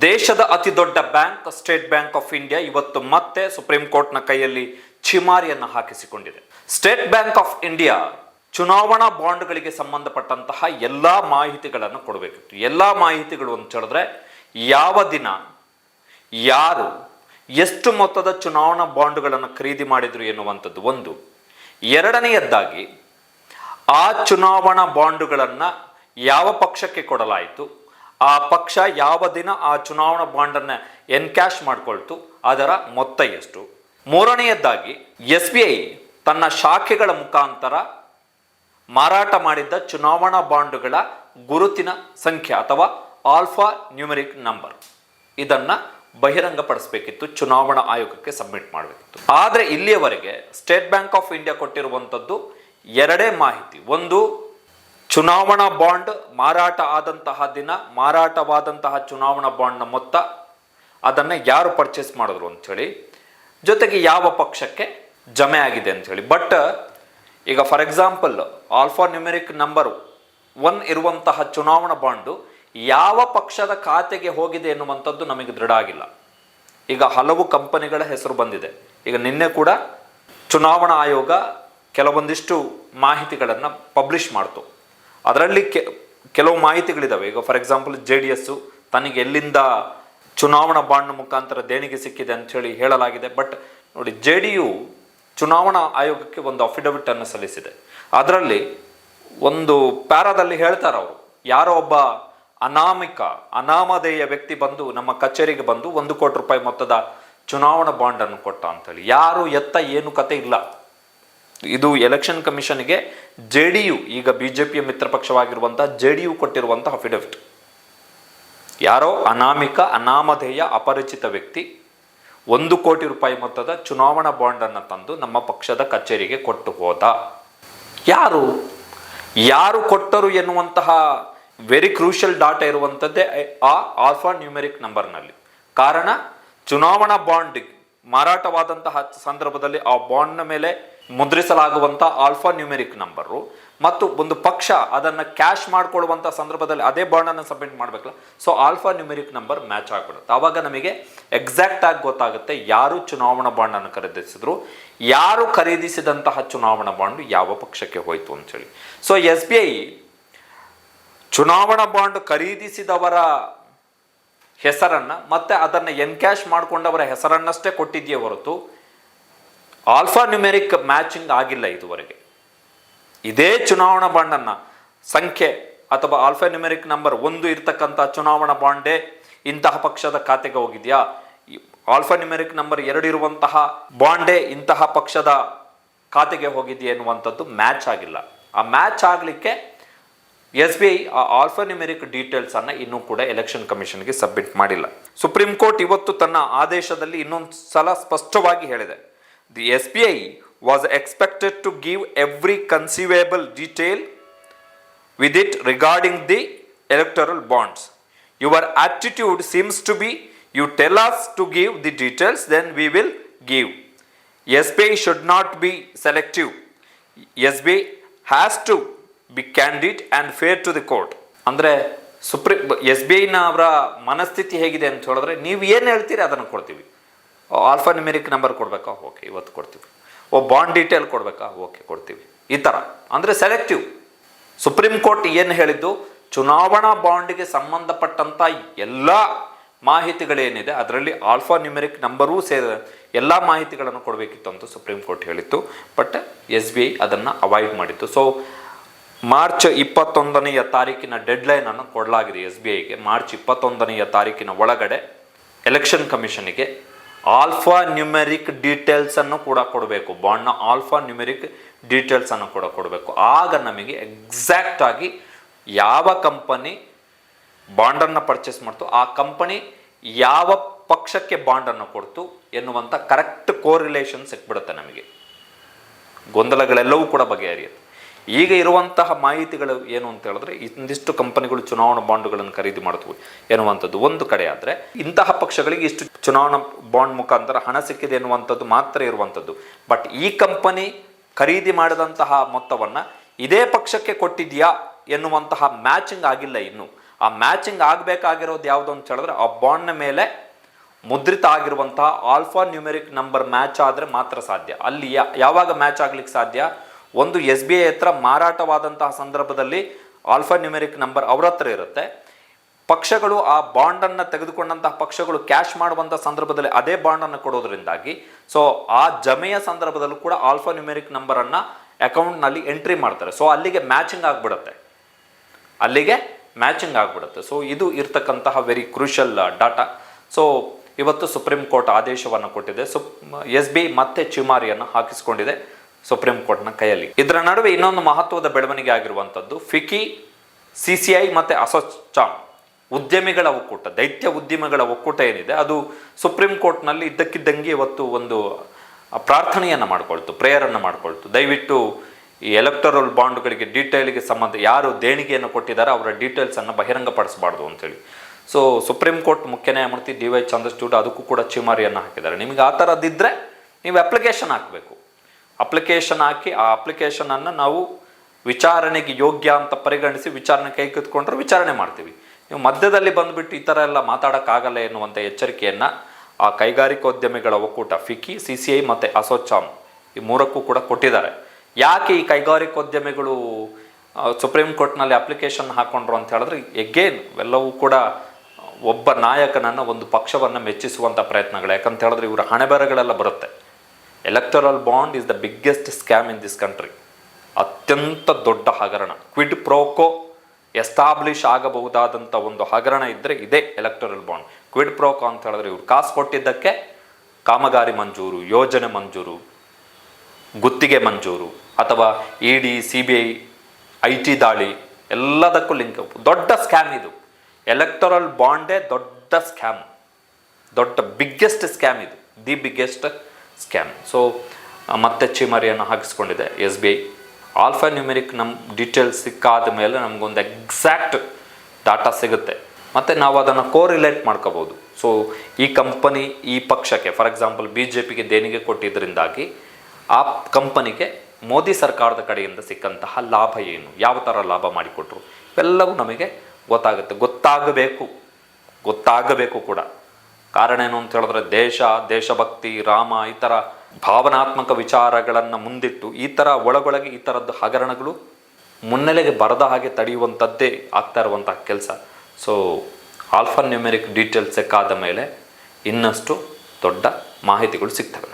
ದೇಶದ ಅತಿ ದೊಡ್ಡ bank, State Bank of India ಇವತ್ತು ಮತ್ತೆ ಸುಪ್ರೀಂ ಕೋರ್ಟ್ನ ಕೈಯಲ್ಲಿ ಚಿಮಾರಿಯನ್ನು ಹಾಕಿಸಿಕೊಂಡಿದೆ. ಸ್ಟೇಟ್ ಬ್ಯಾಂಕ್ ಆಫ್ ಇಂಡಿಯಾ ಚುನಾವಣಾ ಬಾಂಡ್ಗಳಿಗೆ ಸಂಬಂಧಪಟ್ಟಂತಹ ಎಲ್ಲ ಮಾಹಿತಿಗಳನ್ನು ಕೊಡಬೇಕಿತ್ತು. ಎಲ್ಲ ಮಾಹಿತಿಗಳು ಅಂತ ಹೇಳಿದ್ರೆ ಯಾವ ದಿನ, ಯಾರು, ಎಷ್ಟು ಮೊತ್ತದ ಚುನಾವಣಾ ಬಾಂಡ್ಗಳನ್ನು ಖರೀದಿ ಮಾಡಿದ್ರು ಎನ್ನುವಂಥದ್ದು ಒಂದು. ಎರಡನೆಯದ್ದಾಗಿ ಆ ಚುನಾವಣಾ ಬಾಂಡುಗಳನ್ನು ಯಾವ ಪಕ್ಷಕ್ಕೆ ಕೊಡಲಾಯಿತು? ಆ ಪಕ್ಷ ಯಾವ ದಿನ ಆ ಚುನಾವಣಾ ಬಾಂಡನ್ನು ಎನ್ಕ್ಯಾಶ್ ಮಾಡಿಕೊಳ್ತು, ಅದರ ಮೊತ್ತ ಎಷ್ಟು? ಮೂರನೆಯದ್ದಾಗಿ, ಎಸ್ ಬಿ ಐ ತನ್ನ ಶಾಖೆಗಳ ಮುಖಾಂತರ ಮಾರಾಟ ಮಾಡಿದ್ದ ಚುನಾವಣಾ ಬಾಂಡುಗಳ ಗುರುತಿನ ಸಂಖ್ಯೆ ಅಥವಾ ಆಲ್ಫಾ ನ್ಯೂಮರಿಕ್ ನಂಬರ್. ಇದನ್ನು ಬಹಿರಂಗಪಡಿಸಬೇಕಿತ್ತು, ಚುನಾವಣಾ ಆಯೋಗಕ್ಕೆ ಸಬ್ಮಿಟ್ ಮಾಡಬೇಕಿತ್ತು. ಆದರೆ ಇಲ್ಲಿಯವರೆಗೆ ಸ್ಟೇಟ್ ಬ್ಯಾಂಕ್ ಆಫ್ ಇಂಡಿಯಾ ಕೊಟ್ಟಿರುವಂಥದ್ದು ಎರಡೇ ಮಾಹಿತಿ. ಒಂದು ಚುನಾವಣಾ ಬಾಂಡ್ ಮಾರಾಟ ಆದಂತಹ ದಿನ, ಮಾರಾಟವಾದಂತಹ ಚುನಾವಣಾ ಬಾಂಡ್ನ ಮೊತ್ತ ಅದನ್ನು ಯಾರು ಪರ್ಚೇಸ್ ಮಾಡಿದ್ರು ಅಂಥೇಳಿ, ಜೊತೆಗೆ ಯಾವ ಪಕ್ಷಕ್ಕೆ ಜಮೆ ಆಗಿದೆ ಅಂಥೇಳಿ. ಬಟ್ ಈಗ for example alphanumeric number one ಇರುವಂತಹ ಚುನಾವಣಾ ಬಾಂಡು ಯಾವ ಪಕ್ಷದ ಖಾತೆಗೆ ಹೋಗಿದೆ ಎನ್ನುವಂಥದ್ದು ನಮಗೆ ದೃಢ ಆಗಿಲ್ಲ. ಈಗ ಹಲವು ಕಂಪನಿಗಳ ಹೆಸರು ಬಂದಿದೆ. ಈಗ ನಿನ್ನೆ ಕೂಡ ಚುನಾವಣಾ ಆಯೋಗ ಕೆಲವೊಂದಿಷ್ಟು ಮಾಹಿತಿಗಳನ್ನು ಪಬ್ಲಿಷ್ ಮಾಡ್ತು. ಅದರಲ್ಲಿ ಕೆ, ಕೆಲವು ಮಾಹಿತಿಗಳಿದ್ದಾವೆ ಈಗ for example J D S ತನಗೆ ಎಲ್ಲಿಂದ ಚುನಾವಣಾ ಬಾಂಡ್ ಮುಖಾಂತರ ದೇಣಿಗೆ ಸಿಕ್ಕಿದೆ ಅಂಥೇಳಿ ಹೇಳಲಾಗಿದೆ. ಬಟ್ ನೋಡಿ ಜೆ ಡಿ ಯು ಚುನಾವಣಾ ಆಯೋಗಕ್ಕೆ ಒಂದು ಅಫಿಡವಿಟನ್ನು ಸಲ್ಲಿಸಿದೆ. ಅದರಲ್ಲಿ ಒಂದು ಪ್ಯಾರಾದಲ್ಲಿ ಹೇಳ್ತಾರೆ ಅವರು. ಯಾರೋ ಒಬ್ಬ ಅನಾಮಿಕ, ಅನಾಮಧೇಯ ವ್ಯಕ್ತಿ ಬಂದು ನಮ್ಮ ಕಚೇರಿಗೆ ಬಂದು ಒಂದು ಕೋಟಿ ರೂಪಾಯಿ ಮೊತ್ತದ ಚುನಾವಣಾ ಬಾಂಡ್ ಅನ್ನು ಕೊಟ್ಟ ಅಂತೇಳಿ ಯಾರು ಎತ್ತ ಏನು ಕತೆ ಇಲ್ಲ. ಇದು ಎಲೆಕ್ಷನ್ ಕಮಿಷನ್ಗೆ ಜೆ ಡಿ ಯು ಈಗ ಬಿಜೆಪಿಯ ಮಿತ್ರ ಪಕ್ಷವಾಗಿರುವಂತಹ ಜೆ ಡಿ ಯು ಕೊಟ್ಟಿರುವಂತಹ ಅಫಿಡವಿಟ್ ಯಾರೋ ಅನಾಮಿಕ, ಅನಾಮಧೇಯ, ಅಪರಿಚಿತ ವ್ಯಕ್ತಿ ಒಂದು ಕೋಟಿ ರೂಪಾಯಿ ಮೊತ್ತದ ಚುನಾವಣಾ ಬಾಂಡ್ ಅನ್ನು ತಂದು ನಮ್ಮ ಪಕ್ಷದ ಕಚೇರಿಗೆ ಕೊಟ್ಟು ಹೋದ. ಯಾರು? ಯಾರು ಕೊಟ್ಟರು ಎನ್ನುವಂತಹ ವೆರಿ ಕ್ರೂಷಿಯಲ್ ಡಾಟಾ ಇರುವಂಥದ್ದೇ ಆ ಆಲ್ಫಾ ನ್ಯೂಮೆರಿಕ್ ನಂಬರ್ನಲ್ಲಿ ಕಾರಣ, ಚುನಾವಣಾ ಬಾಂಡ್ ಮಾರಾಟವಾದಂತಹ ಸಂದರ್ಭದಲ್ಲಿ ಆ ಬಾಂಡ್ನ ಮೇಲೆ ಮುದ್ರಿಸಲಾಗುವಂಥ ಆಲ್ಫಾ ನ್ಯೂಮೆರಿಕ್ ನಂಬರು ಮತ್ತು ಒಂದು ಪಕ್ಷ ಅದನ್ನು ಕ್ಯಾಶ್ ಮಾಡಿಕೊಳ್ಳುವಂಥ ಸಂದರ್ಭದಲ್ಲಿ ಅದೇ ಬಾಂಡನ್ನು ಸಬ್ಮಿಟ್ ಮಾಡಬೇಕಲ್ಲ. So alpha numeric number match ಆಗಿಬಿಡುತ್ತೆ. ಆವಾಗ ನಮಗೆ ಎಕ್ಸಾಕ್ಟ್ ಆಗಿ ಗೊತ್ತಾಗುತ್ತೆ ಯಾರು ಚುನಾವಣಾ ಬಾಂಡನ್ನು ಖರೀದಿಸಿದ್ರು, ಯಾರು ಖರೀದಿಸಿದಂತಹ ಚುನಾವಣಾ ಬಾಂಡ್ ಯಾವ ಪಕ್ಷಕ್ಕೆ ಹೋಯಿತು ಅಂತೇಳಿ ಸೊ ಎಸ್ ಬಿ ಐ ಚುನಾವಣಾ ಬಾಂಡ್ ಖರೀದಿಸಿದವರ ಹೆಸರನ್ನು ಮತ್ತೆ ಅದನ್ನು ಎನ್ಕ್ಯಾಶ್ ಮಾಡಿಕೊಂಡವರ ಹೆಸರನ್ನಷ್ಟೇ ಕೊಟ್ಟಿದೆಯೇ ಹೊರತು ಆಲ್ಫಾ ನ್ಯೂಮೆರಿಕ್ ಮ್ಯಾಚಿಂಗ್ ಆಗಿಲ್ಲ ಇದುವರೆಗೆ. ಇದೇ ಚುನಾವಣಾ ಬಾಂಡನ್ನು ಸಂಖ್ಯೆ ಅಥವಾ ಆಲ್ಫಾ ನ್ಯೂಮೆರಿಕ್ ನಂಬರ್ ಒಂದು ಇರ್ತಕ್ಕಂಥ ಚುನಾವಣಾ ಬಾಂಡೇ ಇಂತಹ ಪಕ್ಷದ ಖಾತೆಗೆ ಹೋಗಿದೆಯಾ? ಆಲ್ಫಾ ನ್ಯೂಮೆರಿಕ್ ನಂಬರ್ ಎರಡು ಇರುವಂತಹ ಬಾಂಡೇ ಇಂತಹ ಪಕ್ಷದ ಖಾತೆಗೆ ಹೋಗಿದೆಯಾ ಎನ್ನುವಂಥದ್ದು ಮ್ಯಾಚ್ ಆಗಿಲ್ಲ. ಆ ಮ್ಯಾಚ್ ಆಗಲಿಕ್ಕೆ ಎಸ್ ಬಿ ಐ ಆ ಆಲ್ಫಾ ನ್ಯೂಮೆರಿಕ್ ಡೀಟೇಲ್ಸ್ ಅನ್ನ ಇನ್ನೂ ಕೂಡ ಎಲೆಕ್ಷನ್ ಕಮಿಷನ್ಗೆ ಸಬ್ಮಿಟ್ ಮಾಡಿಲ್ಲ. ಸುಪ್ರೀಂ ಕೋರ್ಟ್ ಇವತ್ತು ತನ್ನ ಆದೇಶದಲ್ಲಿ ಇನ್ನೊಂದು ಸಲ ಸ್ಪಷ್ಟವಾಗಿ ಹೇಳಿದೆ. The SBI was expected to give every conceivable detail with it regarding the electoral bonds. Your attitude seems to be you tell us to give the details, then we will give. SBI should not be selective. SBI has to be candid and fair to the court. Andre supreme S B ಐನ ಅವರ ಮನಸ್ಥಿತಿ ಹೇಗಿದೆ ಅಂತ ಹೇಳಿದ್ರೆ ನೀವು ಏನು ಹೇಳ್ತೀರಿ ಅದನ್ನು ಕೊಡ್ತೀವಿ ಆಲ್ಫಾ ನ್ಯೂಮೆರಿಕ್ ನಂಬರ್ ಕೊಡಬೇಕಾ? ಓಕೆ ಇವತ್ತು ಕೊಡ್ತೀವಿ. ಓ ಬಾಂಡ್ ಡೀಟೇಲ್ ಕೊಡಬೇಕಾ? ಓಕೆ ಕೊಡ್ತೀವಿ. ಈ ಥರ ಅಂದರೆ ಸೆಲೆಕ್ಟಿವ್ ಸುಪ್ರೀಂ ಕೋರ್ಟ್ ಏನು ಹೇಳಿದ್ದು? ಚುನಾವಣಾ ಬಾಂಡ್ಗೆ ಸಂಬಂಧಪಟ್ಟಂಥ ಎಲ್ಲ ಮಾಹಿತಿಗಳೇನಿದೆ, ಅದರಲ್ಲಿ ಆಲ್ಫಾ ನ್ಯೂಮೆರಿಕ್ ನಂಬರೂ ಸೇರಿ, ಎಲ್ಲ ಮಾಹಿತಿಗಳನ್ನು ಕೊಡಬೇಕಿತ್ತು ಅಂತ ಸುಪ್ರೀಂ ಕೋರ್ಟ್ ಹೇಳಿತ್ತು. ಬಟ್ ಎಸ್ ಬಿ ಐ ಅದನ್ನು ಅವಾಯ್ಡ್ ಮಾಡಿತ್ತು. ಸೊ ಮಾರ್ಚ್ ಇಪ್ಪತ್ತೊಂದನೆಯ ತಾರೀಕಿನ ಡೆಡ್ಲೈನನ್ನು ಕೊಡಲಾಗಿದೆ ಎಸ್ ಬಿ ಐಗೆ ಮಾರ್ಚ್ ಇಪ್ಪತ್ತೊಂದನೆಯ ತಾರೀಕಿನ ಒಳಗಡೆ ಎಲೆಕ್ಷನ್ ಕಮಿಷನಿಗೆ ಆಲ್ಫಾ ನ್ಯೂಮೆರಿಕ್ ಡೀಟೇಲ್ಸ್ ಅನ್ನು ಕೂಡ ಕೊಡಬೇಕು. ಬಾಂಡ್ನ ಆಲ್ಫಾ ನ್ಯೂಮೆರಿಕ್ ಡೀಟೇಲ್ಸ್ ಅನ್ನು ಕೂಡ ಕೊಡಬೇಕು. ಆಗ ನಮಗೆ ಎಕ್ಸಾಕ್ಟ್ ಆಗಿ ಯಾವ ಕಂಪನಿ ಬಾಂಡನ್ನು ಪರ್ಚೇಸ್ ಮಾಡ್ತು, ಆ ಕಂಪನಿ ಯಾವ ಪಕ್ಷಕ್ಕೆ ಬಾಂಡನ್ನು ಕೊಡ್ತು ಎನ್ನುವಂಥ ಕರೆಕ್ಟ್ ಕೋರಿಲೇಷನ್ ಸಿಕ್ಬಿಡುತ್ತೆ ನಮಗೆ. ಗೊಂದಲಗಳೆಲ್ಲವೂ ಕೂಡ ಬಗೆಹರಿಯುತ್ತೆ. ಈಗ ಇರುವಂತಹ ಮಾಹಿತಿಗಳು ಏನು ಅಂತ ಹೇಳಿದ್ರೆ ಇಂದಿಷ್ಟು ಕಂಪನಿಗಳು ಚುನಾವಣಾ ಬಾಂಡುಗಳನ್ನು ಖರೀದಿ ಮಾಡ್ತವೆ ಎನ್ನುವಂಥದ್ದು ಒಂದು ಕಡೆ ಆದರೆ ಇಂತಹ ಪಕ್ಷಗಳಿಗೆ ಇಷ್ಟು ಚುನಾವಣಾ ಬಾಂಡ್ ಮುಖಾಂತರ ಹಣ ಸಿಕ್ಕಿದೆ ಎನ್ನುವಂಥದ್ದು ಮಾತ್ರ ಇರುವಂಥದ್ದು. ಬಟ್ ಈ ಕಂಪನಿ ಖರೀದಿ ಮಾಡಿದಂತಹ ಮೊತ್ತವನ್ನು ಇದೇ ಪಕ್ಷಕ್ಕೆ ಕೊಟ್ಟಿದೆಯಾ ಎನ್ನುವಂತಹ ಮ್ಯಾಚಿಂಗ್ ಆಗಿಲ್ಲ ಇನ್ನು. ಆ ಮ್ಯಾಚಿಂಗ್ ಆಗಬೇಕಾಗಿರೋದು ಯಾವುದು ಅಂತ ಹೇಳಿದ್ರೆ ಆ ಬಾಂಡ್ನ ಮೇಲೆ ಮುದ್ರಿತ ಆಗಿರುವಂತಹ ಆಲ್ಫಾ ನ್ಯೂಮೆರಿಕ್ ನಂಬರ್ ಮ್ಯಾಚ್ ಆದರೆ ಮಾತ್ರ ಸಾಧ್ಯ. ಅಲ್ಲಿ ಯಾವಾಗ ಮ್ಯಾಚ್ ಆಗ್ಲಿಕ್ಕೆ ಸಾಧ್ಯ? ಒಂದು ಎಸ್ ಬಿ ಐ ಹತ್ರ ಮಾರಾಟವಾದಂತಹ ಸಂದರ್ಭದಲ್ಲಿ ಆಲ್ಫಾ ನ್ಯೂಮೆರಿಕ್ ನಂಬರ್ ಅವರ ಹತ್ರ ಇರುತ್ತೆ. ಪಕ್ಷಗಳು ಆ ಬಾಂಡನ್ನು ತೆಗೆದುಕೊಂಡಂತಹ ಪಕ್ಷಗಳು ಕ್ಯಾಶ್ ಮಾಡುವಂಥ ಸಂದರ್ಭದಲ್ಲಿ ಅದೇ ಬಾಂಡನ್ನು ಕೊಡೋದ್ರಿಂದಾಗಿ, ಸೊ ಆ ಜಮೆಯ ಸಂದರ್ಭದಲ್ಲೂ ಕೂಡ ಆಲ್ಫಾ ನ್ಯೂಮೆರಿಕ್ ನಂಬರನ್ನು ಅಕೌಂಟ್ನಲ್ಲಿ ಎಂಟ್ರಿ ಮಾಡ್ತಾರೆ. ಸೊ ಅಲ್ಲಿಗೆ ಮ್ಯಾಚಿಂಗ್ ಆಗಿಬಿಡುತ್ತೆ. ಅಲ್ಲಿಗೆ ಮ್ಯಾಚಿಂಗ್ ಆಗಿಬಿಡುತ್ತೆ. ಸೊ ಇದು ಇರ್ತಕ್ಕಂತಹ ವೆರಿ ಕ್ರೂಷಲ್ ಡಾಟಾ ಸೊ ಇವತ್ತು ಸುಪ್ರೀಂ ಕೋರ್ಟ್ ಆದೇಶವನ್ನು ಕೊಟ್ಟಿದೆ. ಸೊ ಎಸ್ ಬಿ ಮತ್ತೆ ಚಿಮಾರಿಯನ್ನು ಹಾಕಿಸಿಕೊಂಡಿದೆ. ಸುಪ್ರೀಂ ಕೋರ್ಟ್ನ ಕೈಯಲ್ಲಿ. ಇದರ ನಡುವೆ ಇನ್ನೊಂದು ಮಹತ್ವದ ಬೆಳವಣಿಗೆ ಆಗಿರುವಂಥದ್ದು ಫಿಕಿ ಸಿ ಸಿ ಐ ಮತ್ತು ಅಸೋಚಾಮ್. ಉದ್ಯಮಿಗಳ ಒಕ್ಕೂಟ, ದೈತ್ಯ ಉದ್ಯಮಿಗಳ ಒಕ್ಕೂಟ ಏನಿದೆ, ಅದು ಸುಪ್ರೀಂ ಕೋರ್ಟ್ನಲ್ಲಿ ಇದ್ದಕ್ಕಿದ್ದಂಗೆ ಇವತ್ತು ಒಂದು ಪ್ರಾರ್ಥನೆಯನ್ನು ಮಾಡಿಕೊಳ್ತು, ಪ್ರೇಯರನ್ನು ಮಾಡಿಕೊಳ್ತು. ದಯವಿಟ್ಟು ಈ ಎಲೆಕ್ಟರಲ್ ಬಾಂಡ್ಗಳಿಗೆ ಡೀಟೇಲ್ಗೆ ಸಂಬಂಧ, ಯಾರು ದೇಣಿಗೆಯನ್ನು ಕೊಟ್ಟಿದ್ದಾರೆ ಅವರ ಡೀಟೇಲ್ಸನ್ನು ಬಹಿರಂಗಪಡಿಸಬಾರ್ದು ಅಂತೇಳಿ. ಸೊ ಸುಪ್ರೀಂ ಕೋರ್ಟ್ ಮುಖ್ಯ ನ್ಯಾಯಮೂರ್ತಿ ಡಿ ವೈ ಚಂದ್ರಚೂಡ್ ಅದಕ್ಕೂ ಕೂಡ ಚಿಮಾರಿಯನ್ನು ಹಾಕಿದ್ದಾರೆ. ನಿಮಗೆ ಆ ಥರದ್ದಿದ್ದರೆ ನೀವು ಅಪ್ಲಿಕೇಶನ್ ಹಾಕಬೇಕು. ಅಪ್ಲಿಕೇಶನ್ ಹಾಕಿ, ಆ ಅಪ್ಲಿಕೇಶನನ್ನು ನಾವು ವಿಚಾರಣೆಗೆ ಯೋಗ್ಯ ಅಂತ ಪರಿಗಣಿಸಿ ವಿಚಾರಣೆ ಕೈಗೆತ್ಕೊಂಡ್ರೆ ವಿಚಾರಣೆ ಮಾಡ್ತೀವಿ. ನೀವು ಮಧ್ಯದಲ್ಲಿ ಬಂದುಬಿಟ್ಟು ಈ ಥರ ಎಲ್ಲ ಮಾತಾಡೋಕ್ಕಾಗಲ್ಲ ಎನ್ನುವಂಥ ಎಚ್ಚರಿಕೆಯನ್ನು ಆ ಕೈಗಾರಿಕೋದ್ಯಮಿಗಳ ಒಕ್ಕೂಟ ಫಿಕಿ ಸಿ ಸಿ ಐ ಮತ್ತು ಅಸೋಚಾಮ್ ಈ ಮೂರಕ್ಕೂ ಕೂಡ ಕೊಟ್ಟಿದ್ದಾರೆ. ಯಾಕೆ ಈ ಕೈಗಾರಿಕೋದ್ಯಮಿಗಳು ಸುಪ್ರೀಂ ಕೋರ್ಟ್ನಲ್ಲಿ ಅಪ್ಲಿಕೇಶನ್ ಹಾಕೊಂಡ್ರು ಅಂತ ಹೇಳಿದ್ರೆ ಎಗೇನ್ ಎಲ್ಲವೂ ಕೂಡ ಒಬ್ಬ ನಾಯಕನನ್ನು ಒಂದು ಪಕ್ಷವನ್ನು ಮೆಚ್ಚಿಸುವಂಥ ಪ್ರಯತ್ನಗಳು. ಯಾಕಂತ ಹೇಳಿದ್ರೆ ಇವರ ಹಣೆಬರಗಳೆಲ್ಲ ಬರುತ್ತೆ. Electoral bond is the biggest scam in this country ಅತ್ಯಂತ ದೊಡ್ಡ ಹಗರಣ. ಕ್ವಿಡ್ ಪ್ರೋಕೋ ಎಸ್ಟಾಬ್ಲಿಷ್ ಆಗಬಹುದಾದಂಥ ಒಂದು ಹಗರಣ ಇದ್ದರೆ ಇದೇ ಎಲೆಕ್ಟರಲ್ ಬಾಂಡ್ ಕ್ವಿಡ್ ಪ್ರೋಕೋ ಅಂತ ಹೇಳಿದ್ರೆ ಇವ್ರು ಕಾಸು ಕೊಟ್ಟಿದ್ದಕ್ಕೆ ಕಾಮಗಾರಿ ಮಂಜೂರು, ಯೋಜನೆ ಮಂಜೂರು, ಗುತ್ತಿಗೆ ಮಂಜೂರು, ಅಥವಾ E D C B I I T ದಾಳಿ ಎಲ್ಲದಕ್ಕೂ ಲಿಂಕ್ ದೊಡ್ಡ ಸ್ಕ್ಯಾಮ್ ಇದು. ಎಲೆಕ್ಟರಲ್ ಬಾಂಡೇ ದೊಡ್ಡ ಸ್ಕ್ಯಾಮ್ ದೊಡ್ಡ ಬಿಗ್ಗೆಸ್ಟ್ ಸ್ಕ್ಯಾಮ್ ಇದು. The biggest scam. ಸೊ ಮತ್ತೆ ಚಿಮಾರಿಯನ್ನು ಹಾಕಿಸ್ಕೊಂಡಿದೆ S B I. Alpha numeric ನಮ್ಮ ಡೀಟೇಲ್ಸ್ ಸಿಕ್ಕಾದ ಮೇಲೆ ನಮಗೊಂದು ಎಕ್ಸಾಕ್ಟ್ ಡಾಟಾ ಸಿಗುತ್ತೆ. ಮತ್ತು ನಾವು ಅದನ್ನು ಕೋರಿಲೇಟ್ ಮಾಡ್ಕೋಬೋದು. ಸೊ ಈ ಕಂಪನಿ ಈ ಪಕ್ಷಕ್ಕೆ ಫಾರ್ ಎಕ್ಸಾಂಪಲ್ ಬಿ ಜೆ ಪಿಗೆ ದೇಣಿಗೆ ಕೊಟ್ಟಿದ್ದರಿಂದಾಗಿ ಆ ಕಂಪನಿಗೆ ಮೋದಿ ಸರ್ಕಾರದ ಕಡೆಯಿಂದ ಸಿಕ್ಕಂತಹ ಲಾಭ ಏನು? ಯಾವ ಥರ ಲಾಭ ಮಾಡಿಕೊಟ್ರು? ಇವೆಲ್ಲವೂ ನಮಗೆ ಗೊತ್ತಾಗುತ್ತೆ. ಗೊತ್ತಾಗಬೇಕು. ಗೊತ್ತಾಗಬೇಕು ಕೂಡ. ಕಾರಣ ಏನು ಅಂತ ಹೇಳಿದ್ರೆ ದೇಶ, ದೇಶಭಕ್ತಿ, ರಾಮ ಈ ಥರ ಭಾವನಾತ್ಮಕ ವಿಚಾರಗಳನ್ನು ಮುಂದಿಟ್ಟು ಈ ಥರ ಒಳಗೊಳಗೆ ಈ ಥರದ್ದು ಹಗರಣಗಳು ಮುನ್ನೆಲೆಗೆ ಬರದ ಹಾಗೆ ತಡೆಯುವಂಥದ್ದೇ ಆಗ್ತಾ ಇರುವಂತಹ ಕೆಲಸ. ಸೊ ಆಲ್ಫಾ ನ್ಯೂಮೆರಿಕ್ ಡೀಟೇಲ್ಸ್ ಸಿಕ್ಕಾದ ಮೇಲೆ ಇನ್ನಷ್ಟು ದೊಡ್ಡ ಮಾಹಿತಿಗಳು ಸಿಗ್ತವೆ.